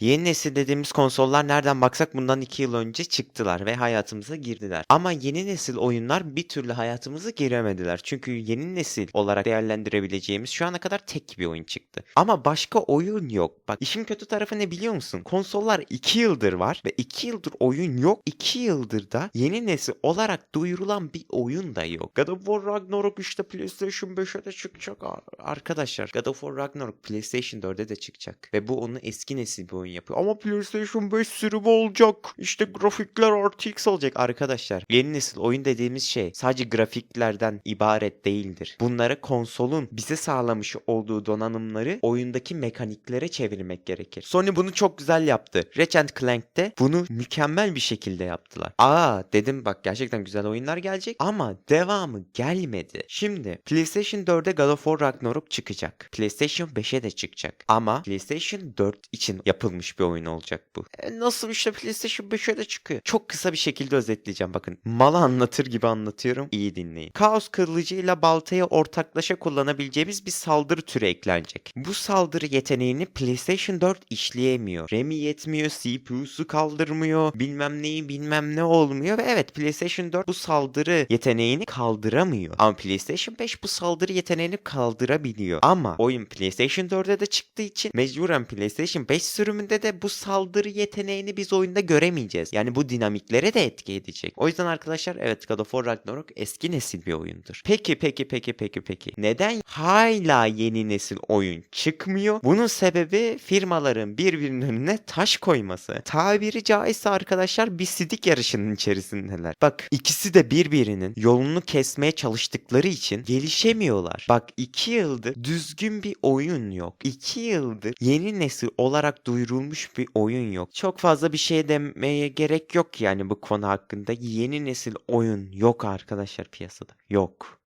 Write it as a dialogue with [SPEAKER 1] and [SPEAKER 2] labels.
[SPEAKER 1] Yeni nesil dediğimiz konsollar nereden baksak bundan 2 yıl önce çıktılar ve hayatımıza girdiler. Ama yeni nesil oyunlar bir türlü hayatımıza giremediler. Çünkü yeni nesil olarak değerlendirebileceğimiz şu ana kadar tek bir oyun çıktı. Ama başka oyun yok. Bak işin kötü tarafı ne biliyor musun? Konsollar 2 yıldır var ve 2 yıldır oyun yok. 2 yıldır da yeni nesil olarak duyurulan bir oyun da yok. God of War Ragnarok işte PlayStation 5'e de çıkacak ar- arkadaşlar. God of War Ragnarok PlayStation 4'e de çıkacak. Ve bu onu eski nesil bir oyun yapıyor. Ama PlayStation 5 sürümü olacak. İşte grafikler RTX olacak arkadaşlar. Yeni nesil oyun dediğimiz şey sadece grafiklerden ibaret değildir. Bunları konsolun bize sağlamış olduğu donanımları oyundaki mekaniklere çevirmek gerekir. Sony bunu çok güzel yaptı. Ratchet Clank'te bunu mükemmel bir şekilde yaptılar. Aa dedim bak gerçekten güzel oyunlar gelecek ama devamı gelmedi. Şimdi PlayStation 4'e God of War Ragnarok çıkacak. PlayStation 5'e de çıkacak. Ama PlayStation 4 için yapılmış bir oyun olacak bu. E, nasıl işte PlayStation 5'e de çıkıyor. Çok kısa bir şekilde özetleyeceğim bakın. Malı anlatır gibi anlatıyorum. İyi dinleyin. Kaos kılıcıyla baltayı ortaklaşa kullanabileceğimiz bir saldırı türü eklenecek. Bu saldırı yeteneğini PlayStation 4 işleyemiyor. RAM'i yetmiyor, CPU'su kaldırmıyor, bilmem neyi bilmem ne olmuyor ve evet PlayStation 4 bu saldırı yeteneğini kaldıramıyor. Ama PlayStation 5 bu saldırı yeteneğini kaldırabiliyor. Ama oyun PlayStation 4'e de çıktığı için mecburen PlayStation 5 sürümünde de bu saldırı yeteneğini biz oyunda göremeyeceğiz. Yani bu dinamiklere de etki edecek. O yüzden arkadaşlar evet God of War Ragnarok eski nesil bir oyundur. Peki peki peki peki peki. Neden hala yeni nesil oyun çıkmıyor? Bunun sebebi firmaların birbirinin önüne taş koyması. Tabiri caizse arkadaşlar bir sidik yarışının içerisindeler. Bak ikisi de birbirinin yolunu kesmeye çalıştıkları için gelişemiyorlar. Bak iki yıldır düzgün bir oyun yok. İki yıldır yeni nesil olarak duyurulmuş bir oyun yok. Çok fazla bir şey demeye gerek yok yani bu konu hakkında. Yeni nesil oyun yok arkadaşlar piyasada. Yok.